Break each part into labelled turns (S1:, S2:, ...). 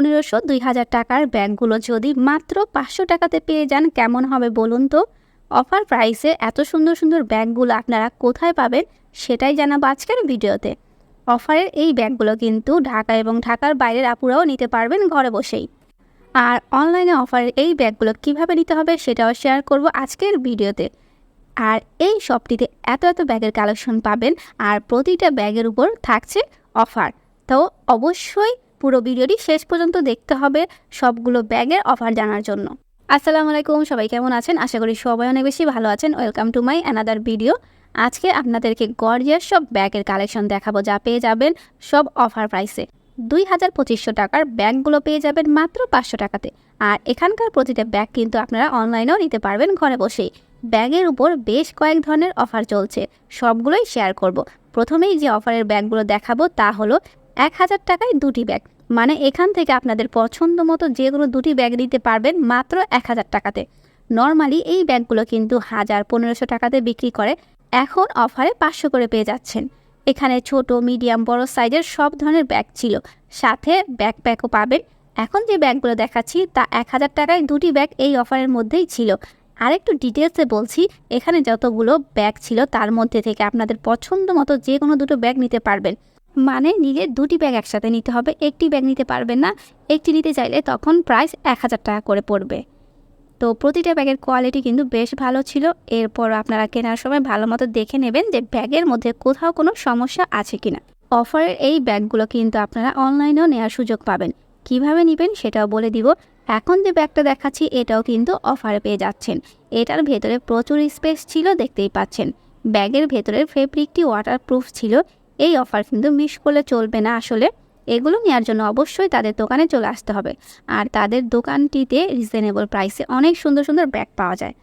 S1: পনেরোশো দুই হাজার টাকার ব্যাগগুলো যদি মাত্র পাঁচশো টাকাতে পেয়ে যান, কেমন হবে বলুন তো? অফার প্রাইসে এত সুন্দর সুন্দর ব্যাগগুলো আপনারা কোথায় পাবেন সেটাই জানাব আজকের ভিডিওতে। অফারের এই ব্যাগগুলো কিন্তু ঢাকা এবং ঢাকার বাইরের আপুরাও নিতে পারবেন ঘরে বসেই। আর অনলাইনে অফারের এই ব্যাগগুলো কীভাবে নিতে হবে সেটাও শেয়ার করব আজকের ভিডিওতে। আর এই শপটিতে এত এত ব্যাগের কালেকশন পাবেন, আর প্রতিটা ব্যাগের উপর থাকছে অফার। তো অবশ্যই পুরো ভিডিওটি শেষ পর্যন্ত দেখতে হবে সবগুলো ব্যাগের অফার জানার জন্য। আসসালামু আলাইকুম, সবাই কেমন আছেন? আশা করি সবাই অনেক বেশি ভালো আছেন। Welcome to my another video আজকে আপনাদেরকে গর্জিয়াস সব ব্যাগের কালেকশন দেখাবো, যা পেয়ে যাবেন সব অফার প্রাইসে দুই হাজার পঁচিশশো টাকার ব্যাগগুলো পেয়ে যাবেন মাত্র পাঁচশো টাকাতে। আর এখানকার প্রতিটা ব্যাগ কিন্তু আপনারা অনলাইনেও নিতে পারবেন ঘরে বসেই। ব্যাগের উপর বেশ কয়েক ধরনের অফার চলছে। সবগুলোই শেয়ার করব। প্রথমেই যে অফারের ব্যাগগুলো দেখাবো তা হলো এক হাজার টাকায় দুটি ব্যাগ। মানে এখান থেকে আপনাদের পছন্দ মতো যে কোনো দুটি ব্যাগ নিতে পারবেন মাত্র এক হাজার টাকাতে। নর্মালি এই ব্যাগগুলো কিন্তু হাজার পনেরোশো টাকাতে বিক্রি করে, এখন অফারে পাঁচশো করে পেয়ে যাচ্ছেন। এখানে ছোট, মিডিয়াম, বড় সাইজের সব ধরনের ব্যাগ ছিল। সাথে ব্যাকপ্যাকও পাবেন। এখন যে ব্যাগগুলো দেখাচ্ছি, তা এক হাজার টাকায় দুটি ব্যাগ এই অফারের মধ্যেই ছিল। আরেকটু ডিটেলসে বলছি, এখানে যতগুলো ব্যাগ ছিল, তার মধ্যে থেকে আপনাদের পছন্দ মতো যে কোনো দুটো ব্যাগ নিতে পারবেন। মানে নিলে দুটি ব্যাগ একসাথে নিতে হবে। একটি ব্যাগ নিতে পারবেন না, একটি নিতে চাইলে তখন প্রাইস এক হাজার টাকা করে পড়বে। তো প্রতিটা ব্যাগের কোয়ালিটি কিন্তু বেশ ভালো ছিল। এরপর আপনারা কেনার সময় ভালো মতো দেখে নেবেন যে ব্যাগের মধ্যে কোথাও কোনো সমস্যা আছে কিনা। অফারের এই ব্যাগগুলো কিন্তু আপনারা অনলাইনেও নেওয়ার সুযোগ পাবেন। কীভাবে নেবেন সেটাও বলে দিব। এখন যে ব্যাগটা দেখাচ্ছি, এটাও কিন্তু অফারে পেয়ে যাচ্ছেন। এটার ভেতরে প্রচুর স্পেস ছিল, দেখতেই পাচ্ছেন। ব্যাগের ভেতরের ফেব্রিকটি ওয়াটারপ্রুফ ছিল। এই অফার কিন্তু মিস করলে চলবে না আসলে। এগুলো নেওয়ার জন্য অবশ্যই তাদের দোকানে চলে আসতে হবে। আর তাদের দোকানটিতে রিজনেবল প্রাইসে অনেক সুন্দর সুন্দর ব্যাগ পাওয়া যায়।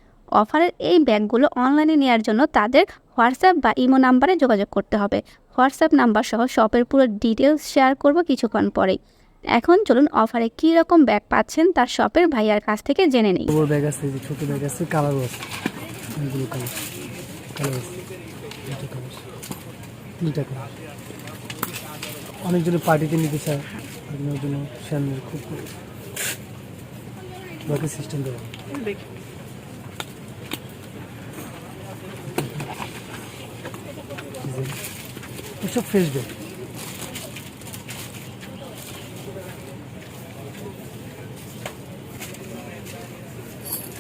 S1: অফারের এই ব্যাগগুলো অনলাইনে নেওয়ার জন্য তাদের হোয়াটসঅ্যাপ বা ইমো নাম্বারে যোগাযোগ করতে হবে। হোয়াটসঅ্যাপ নাম্বার সহ শপের পুরো ডিটেলস শেয়ার করব কিছুক্ষণ পরেই। এখন চলুন অফারে কী রকম ব্যাগ পাচ্ছেন তার শপের ভাইয়ার কাছ থেকে জেনে নিই।
S2: ব্যাগ আছে ছোট ব্যাগ আছে কালারও আছে। কালার কালার আছে তিনটা কালার অনেকজনের পার্টিতে নিতে চায় আপনার জন্য খুব বাকি সিস্টেম দেওয়া সব ফ্রেশ ব্যাগ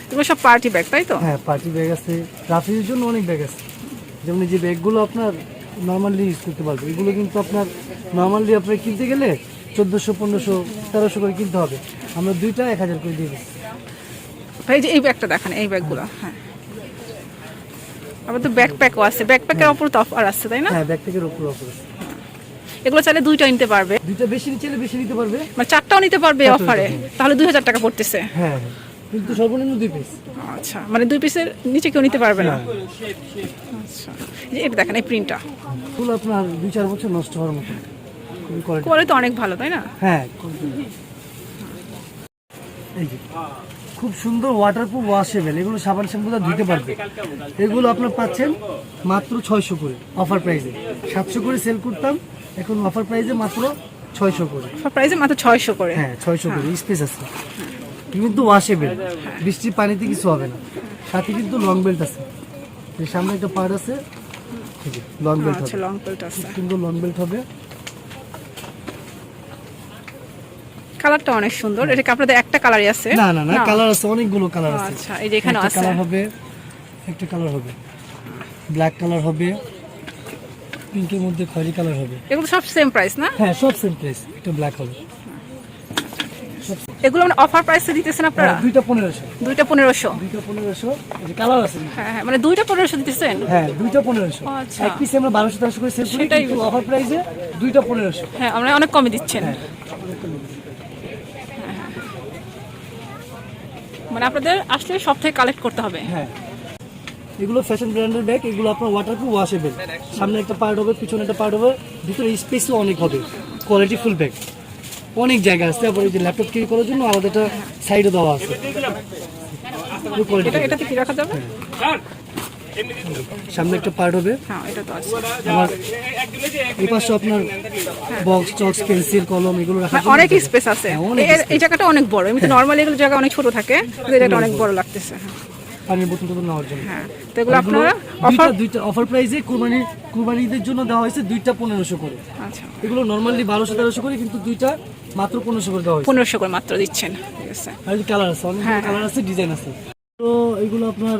S3: এগুলো সব পার্টি ব্যাগ তাই তো?
S2: হ্যাঁ পার্টি ব্যাগ আছে। রাফিজের জন্য অনেক ব্যাগ আছে। যেমন যে ব্যাগগুলো আপনার নর্মালি ইউজ করতে পারবে। এগুলো কিন্তু আপনার নর্মালি আপনার কিনতে গেলে চোদ্দোশো পনেরোশো তেরোশো করে কিনতে হবে। আমরা দুইটা এক হাজার করে দিয়ে দিচ্ছি।
S3: ভাই যে এই ব্যাগটা দেখান এই ব্যাগগুলো হ্যাঁ। আবার তো ব্যাকপ্যাকও আছে। ব্যাকপ্যাকের ওপর তো অফার আছে তাই না?
S2: হ্যাঁ ব্যাগ থেকে উপর অফার আছে।
S3: এগুলো চাইলে দুইটা নিতে পারবে।
S2: দুইটা বেশি নিচে বেশি নিতে পারবে।
S3: মানে চারটাও নিতে পারবে অফারে তাহলে দুই হাজার টাকা পড়তেছে।
S2: হ্যাঁ হ্যাঁ। কিন্তু সর্বনিম্ন দুই পিস
S3: আচ্ছা মানে দুই পিসের নিচে কেউ নিতে পারবে না? আচ্ছা। এটা দেখেন এই প্রিন্টটা
S2: এগুলো আপনার দুই চার বছর নষ্ট হওয়ার মতো।
S3: কোয়ালিটি অনেক ভালো তাই না?
S2: হ্যাঁ এই যে খুব সুন্দর ওয়াটারপ্রুফ ওয়াশেবল এগুলো সাবান শ্যাম্পুটা ধুতে পারবে। এগুলো আপনার পাচ্ছেন মাত্র ছয়শো করে অফার প্রাইসে সাতশো করে সেল করতাম এখন অফার প্রাইসে মাত্র ছয়শো করে।
S3: প্রাইসে মাত্র ছয়শো করে।
S2: হ্যাঁ ছয়শো করে স্পেস আছে। কিন্তু ওয়াশেবল বৃষ্টির পানিতে কিছু হবে না। সাথে কিন্তু লং বেল্ট আছে। সামনে একটা পার্ট আছে লং বেল্ট হবে।
S3: লং বেল্ট আছে।
S2: সুন্দর লং বেল্ট হবে।
S3: কালারটা অনেক সুন্দর। এটা কি আপনাদের একটা কালারই আছে?
S2: না না না কালার আছে অনেকগুলো কালার আছে।
S3: আচ্ছা এই যে
S2: একটা
S3: আছে।
S2: কালার হবে একটা কালার হবে। ব্ল্যাক কালার হবে পিঙ্কের মধ্যে খয়েরি কালার হবে।
S3: এগুলো সব সেম প্রাইস না?
S2: হ্যাঁ সব সেম প্রাইস একটা ব্ল্যাক হবে।
S3: এগুলো মানে অফার প্রাইসে দিতেছেন আপনারা?
S2: হ্যাঁ, দুইটা পনেরোশো।
S3: দুইটা পনেরোশো?
S2: দুইটা পনেরোশো কালার আছে।
S3: হ্যাঁ হ্যাঁ মানে দুইটা পনেরোশো দিতেছেন?
S2: হ্যাঁ দুইটা পনেরোশো।
S3: আচ্ছা।
S2: এক পিসে আমরা বারোশো তেরোশো করে সেল করি কিন্তু অফার প্রাইসে দুইটা পনেরোশো।
S3: হ্যাঁ আমরা অনেক কমে দিচ্ছেন।
S2: হ্যাঁ।
S3: মানে আপনাদের আসলে সব থেকে কালেক্ট করতে হবে।
S2: হ্যাঁ। এগুলো ফ্যাশন ব্র্যান্ডের ব্যাগ এগুলো আপনার ওয়াটারপ্রুফ ওয়াশেবল সামনে একটা পার্ট হবে পিছনে একটা পার্ট হবে ভিতরে স্পেসও অনেক হবে। কোয়ালিটি ফুল ব্যাগ অনেক জায়গা আছে তারপরে যে ল্যাপটপ ক্যারি করার জন্য আলাদা একটা সাইডে দেওয়া আছে।
S3: এটা। এটাতে কি রাখা যাবে?
S2: সামনে একটা পার্ট হবে।
S3: হ্যাঁ এটা তো আছে।
S2: আমার এই পাশে আপনার বক্স চক্স পেন্সিল কলম এগুলো রাখার
S3: হ্যাঁ, অনেক স্পেস আছে।
S2: হ্যাঁ,
S3: এই জায়গাটা অনেক বড় এমনি নর্মালি এগুলো জায়গা অনেক ছোট থাকে জায়গাটা অনেক বড় লাগতেছে। হ্যাঁ।
S2: পানির বোতল টোতল নেওয়ার জন্য।
S3: হ্যাঁ তো এগুলো আপনারা অফার
S2: দুইটা অফার প্রাইসে কুরবানি কুরবানিদের জন্য দেওয়া হয়েছে দুইটা পনেরোশো করে।
S3: আচ্ছা।
S2: এগুলো নর্মালি বারোশো তেরোশো করে কিন্তু দুইটা মাত্র পনেরোশো করে দেওয়া হয়েছে?
S3: পনেরোশো করে মাত্র দিচ্ছেন। ঠিক আছে।
S2: আর কালার আছে অনেক
S3: হ্যাঁ,
S2: কালার আছে ডিজাইন আছে। তো এগুলো আপনার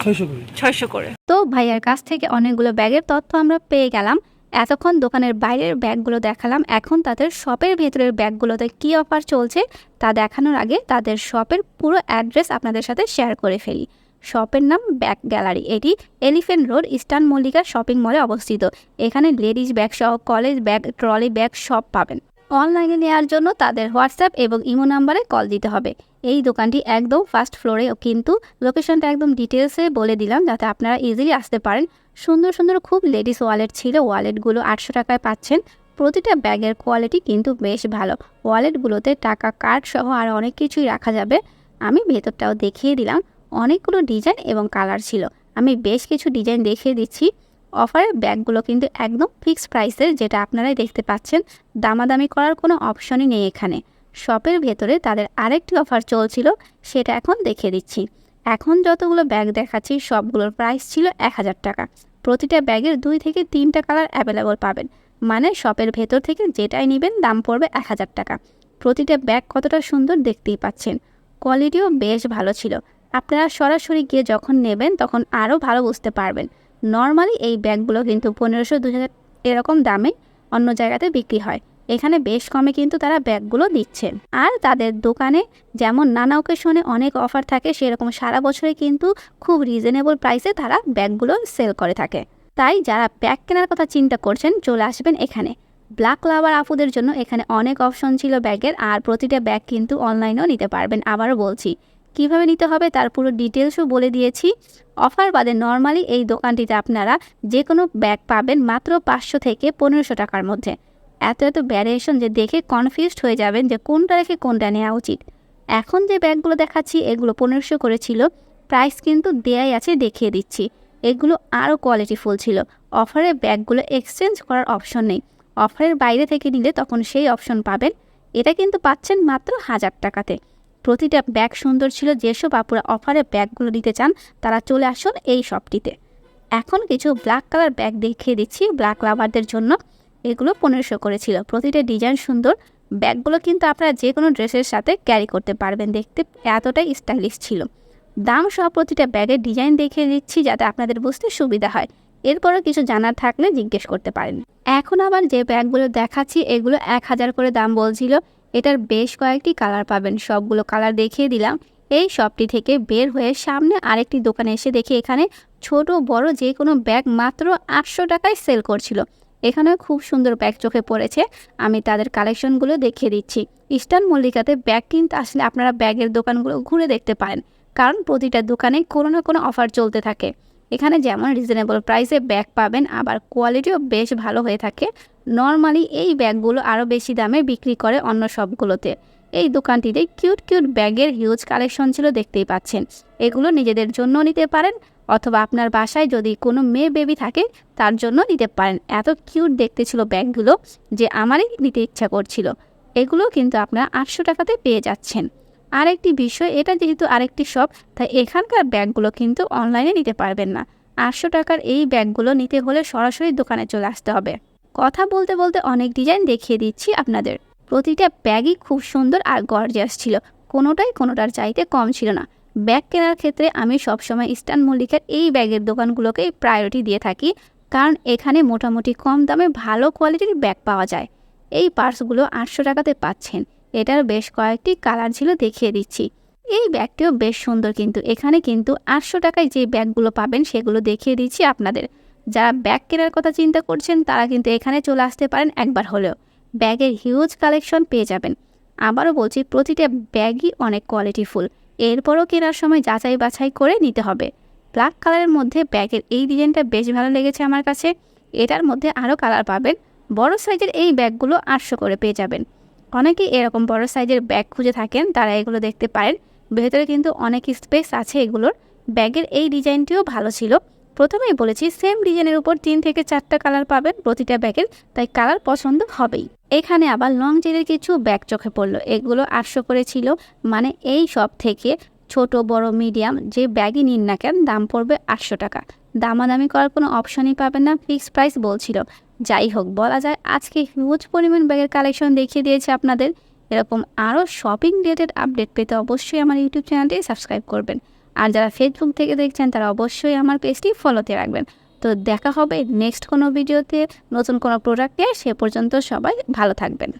S2: ছয়শো করে।
S3: ছয়শো করে।
S1: তো ভাইয়ার কাছ থেকে অনেকগুলো ব্যাগের তথ্য আমরা পেয়ে গেলাম। এতক্ষণ দোকানের বাইরের ব্যাগগুলো দেখালাম। এখন তাদের শপের ভেতরের ব্যাগগুলোতে কি অফার চলছে তা দেখানোর আগে তাদের শপের পুরো অ্যাড্রেস আপনাদের সাথে শেয়ার করে ফেলি। শপের নাম ব্যাগ গ্যালারি। এটি elephant road, eastern Mallika shopping মলে অবস্থিত। এখানে লেডিস ব্যাগ সহ কলেজ ব্যাগ, ট্রলি ব্যাগ সব পাবেন। অনলাইনে নেওয়ার জন্য তাদের হোয়াটসঅ্যাপ এবং ইমো নাম্বারে কল দিতে হবে। এই দোকানটি একদম ফার্স্ট ফ্লোরে, কিন্তু লোকেশনটা একদম ডিটেলসে বলে দিলাম যাতে আপনারা ইজিলি আসতে পারেন। সুন্দর সুন্দর খুব লেডিস ওয়ালেট ছিল। ওয়ালেটগুলো আটশো টাকায় পাচ্ছেন। প্রতিটা ব্যাগের কোয়ালিটি কিন্তু বেশ ভালো। ওয়ালেটগুলোতে টাকা, কার্ড সহ আর অনেক কিছুই রাখা যাবে। আমি ভেতরটাও দেখিয়ে দিলাম। অনেকগুলো ডিজাইন এবং কালার ছিল। আমি বেশ কিছু ডিজাইন দেখিয়ে দিচ্ছি। অফারের ব্যাগগুলো কিন্তু একদম ফিক্সড প্রাইসের, যেটা আপনারাই দেখতে পাচ্ছেন। দামাদামি করার কোনো অপশনই নেই এখানে। শপের ভেতরে তাদের আরেকটি অফার চলছিল, সেটা এখন দেখিয়ে দিচ্ছি। এখন যতগুলো ব্যাগ দেখাচ্ছি, সবগুলোর প্রাইস ছিল এক হাজার টাকা। প্রতিটা ব্যাগের দুই থেকে তিনটা কালার অ্যাভেলেবল পাবেন। মানে শপের ভেতর থেকে যেটাই নেবেন, দাম পড়বে এক হাজার টাকা। প্রতিটা ব্যাগ কতটা সুন্দর দেখতেই পাচ্ছেন। কোয়ালিটিও বেশ ভালো ছিল। আপনারা সরাসরি গিয়ে যখন নেবেন, তখন আরও ভালো বুঝতে পারবেন। নর্মালি এই ব্যাগগুলো কিন্তু পনেরোশো দু হাজার এরকম দামে অন্য জায়গাতে বিক্রি হয়। এখানে বেশ কমে কিন্তু তারা ব্যাগগুলো দিচ্ছেন আর তাদের দোকানে যেমন নানা ওকেশনে অনেক অফার থাকে, সেরকম সারা বছরে কিন্তু খুব রিজনেবল প্রাইসে তারা ব্যাগগুলো সেল করে থাকে। তাই যারা ব্যাগ কেনার কথা চিন্তা করছেন, চলে আসবেন এখানে। ব্ল্যাক লাভার আপুদের জন্য এখানে অনেক অপশন ছিল ব্যাগের, আর প্রতিটা ব্যাগ কিন্তু অনলাইনেও নিতে পারবেন। আবারও বলছি কীভাবে নিতে হবে তার পুরো ডিটেলসও বলে দিয়েছি। অফার বাদে নর্মালি এই দোকানটিতে আপনারা যে কোনো ব্যাগ পাবেন মাত্র পাঁচশো থেকে পনেরোশো টাকার মধ্যে। এত এত ভ্যারিয়েশন যে দেখে কনফিউজড হয়ে যাবেন যে কোনটা রেখে কোনটা নেওয়া উচিত। এখন যে ব্যাগগুলো দেখাচ্ছি, এগুলো পনেরোশো করেছিল। প্রাইস কিন্তু দেয়াই আছে, দেখিয়ে দিচ্ছি। এগুলো আরও কোয়ালিটিফুল ছিল। অফারের ব্যাগগুলো এক্সচেঞ্জ করার অপশন নেই। অফারের বাইরে থেকে নিলে তখন সেই অপশন পাবেন। এটা কিন্তু পাচ্ছেন মাত্র হাজার টাকাতে। প্রতিটা ব্যাগ সুন্দর ছিল, যেসব আপুরা অফারে ব্যাগগুলো নিতে চান, তারা চলে আসুন এই শপটিতে। এখন কিছু ব্ল্যাক কালার ব্যাগ দেখিয়ে দিচ্ছি ব্ল্যাক লাভারদের জন্য। এগুলো পনেরোশো করেছিল। প্রতিটা ডিজাইন সুন্দর। ব্যাগগুলো কিন্তু আপনারা যে কোনো ড্রেসের সাথে ক্যারি করতে পারবেন দেখতে। এতটাই স্টাইলিশ ছিল। দাম সহ প্রতিটা ব্যাগের ডিজাইন দেখিয়ে দিচ্ছি, যাতে আপনাদের বুঝতে সুবিধা হয়। এরপরও কিছু জানার থাকলে জিজ্ঞেস করতে পারেন। এখন আবার যে ব্যাগগুলো দেখাচ্ছি, এগুলো এক হাজার করে দাম বলছিল। এটার বেশ কয়েকটি কালার পাবেন। সবগুলো কালার দেখিয়ে দিলাম। এই শপটি থেকে বের হয়ে সামনে আরেকটি দোকানে এসে দেখি এখানে ছোট, বড় যে কোনো ব্যাগ মাত্র আটশো টাকায় সেল করছিল। এখানে খুব সুন্দর ব্যাগ চোখে পড়েছে। আমি তাদের কালেকশনগুলো দেখিয়ে দিচ্ছি। ইস্টার্ন মল্লিকাতে ব্যাগ কিনতে আসলে আপনারা ব্যাগের দোকানগুলো ঘুরে দেখতে পারেন, কারণ প্রতিটা দোকানে কোনো না কোনো অফার চলতে থাকে। এখানে যেমন রিজনেবল প্রাইসে ব্যাগ পাবেন, আবার কোয়ালিটিও বেশ ভালো হয়ে থাকে। নর্মালি এই ব্যাগগুলো আরও বেশি দামে বিক্রি করে অন্য সবগুলোতে। এই দোকানটিতে কিউট কিউট ব্যাগের হিউজ কালেকশন ছিল দেখতেই পাচ্ছেন। এগুলো নিজেদের জন্য নিতে পারেন অথবা আপনার বাসায় যদি কোনো মেয়ে বেবি থাকে, তার জন্য নিতে পারেন। এত কিউট দেখতে ছিল ব্যাগগুলো যে আমারই নিতে ইচ্ছা করছিল। এগুলো কিন্তু আপনারা আটশো টাকাতে পেয়ে যাচ্ছেন। আরেকটি বিষয়, এটা যেহেতু আরেকটি শপ, তাই এখানকার ব্যাগগুলো কিন্তু অনলাইনে নিতে পারবেন না। আটশো টাকার এই ব্যাগগুলো নিতে হলে সরাসরি দোকানে চলে আসতে হবে। কথা বলতে বলতে অনেক ডিজাইন দেখিয়ে দিচ্ছি আপনাদের। প্রতিটা ব্যাগই খুব সুন্দর আর গর্জিয়াস ছিল। কোনোটাই কোনোটার চাইতে কম ছিল না। ব্যাগ কেনার ক্ষেত্রে আমি সবসময় ইস্টার্ন মল্লিকার এই ব্যাগের দোকানগুলোকেই প্রায়োরিটি দিয়ে থাকি, কারণ এখানে মোটামুটি কম দামে ভালো কোয়ালিটির ব্যাগ পাওয়া যায়। এই পার্সগুলো আটশো টাকাতে পাচ্ছেন। এটার বেশ কয়েকটি কালার ছিল দেখিয়ে দিচ্ছি। এই ব্যাগটিও বেশ সুন্দর কিন্তু। এখানে কিন্তু আটশো টাকায় যে ব্যাগগুলো পাবেন সেগুলো দেখিয়ে দিচ্ছি আপনাদের। যারা ব্যাগ কেনার কথা চিন্তা করছেন, তারা কিন্তু এখানে চলে আসতে পারেন একবার হলেও। ব্যাগের হিউজ কালেকশন পেয়ে যাবেন। আবারও বলছি, প্রতিটা ব্যাগই অনেক কোয়ালিটিফুল এরপরও কেনার সময় যাচাই বাছাই করে নিতে হবে। ব্ল্যাক কালারের মধ্যে ব্যাগের এই ডিজাইনটা বেশ ভালো লেগেছে আমার কাছে। এটার মধ্যে আরও কালার পাবেন। বড় সাইজের এই ব্যাগগুলো আটশো করে পেয়ে যাবেন। অনেকেই এরকম বড় সাইজের ব্যাগ খুঁজে থাকেন, তারা এগুলো দেখতে পারেন। ভেতরে কিন্তু অনেক স্পেস আছে এগুলোর। ব্যাগের এই ডিজাইনটিও ভালো ছিল। প্রথমেই বলেছি সেম ডিজাইনের উপর তিন থেকে চারটা কালার পাবেন প্রতিটা ব্যাগের, তাই কালার পছন্দ হবেই। এখানে আবার লং জেলের কিছু ব্যাগ চোখে পড়ল, এগুলো আটশো করে ছিল। মানে এই সব থেকে ছোট, বড় মিডিয়াম যে ব্যাগই নিন না কেন, দাম পড়বে আটশো টাকা। দামাদামি করার কোনো অপশনই পাবেন না ফিক্সড প্রাইস বলছিল। যাই হোক, বলা যায় আজকে হিউজ পরিমাণ ব্যাগের কালেকশন দেখিয়ে দিয়েছে আপনাদের। এরকম আরও শপিং রিলেটেড আপডেট পেতে অবশ্যই আমার ইউটিউব চ্যানেলটি সাবস্ক্রাইব করবেন। আর যারা ফেসবুক থেকে দেখছেন, তারা অবশ্যই আমার পেজটি ফলোতে রাখবেন। তো দেখা হবে নেক্সট কোনো ভিডিওতে, নতুন কোনো প্রোডাক্টে সে পর্যন্ত সবাই ভালো থাকবেন।